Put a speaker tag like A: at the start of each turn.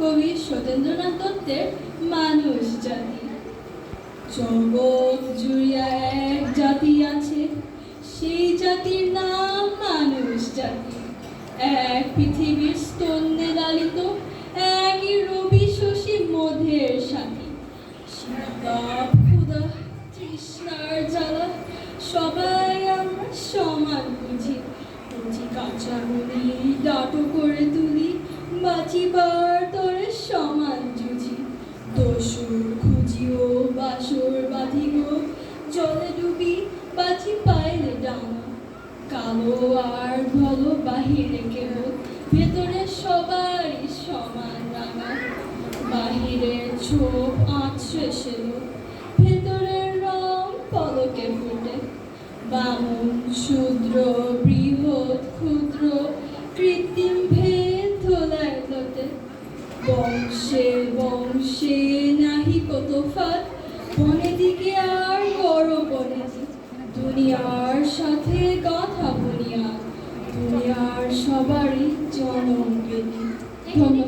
A: কবি সত্যেন্দ্রনাথ দত্তের মানুষ জাতি। জগৎ জুড়িয়া এক জাতি আছে, সেই জাতির নাম মানুষ জাতি। এক পৃথিবীর স্তন্যে লালিত, একই রবি শশী মধের সাথী। তৃষ্ণার জ্বালা, সবাই আমরা সমান বুঝি। বুঝি কাঁচা ডাটো করে তুলি দস্যুর খুঁজিও বাসর বাঁধিগো জলে ডুবি বাঁচি পাইলে ডানা কালো আর ভালো বাহিরে কেবল ভেতরে সবারই সমান রাঙা। বাহিরের ছোপ আঁচড়ে সেলো। ভেতরের রং পলকে ফুটে। বামন, শূদ্র বৃহৎ বংশে বংশে নাহি কত ফাত বনে দিকে আর বড় বনে দুনিয়ার সাথে কথা বলিয়া, দুনিয়ার সবারই জনম বেদি। ধন্যবাদ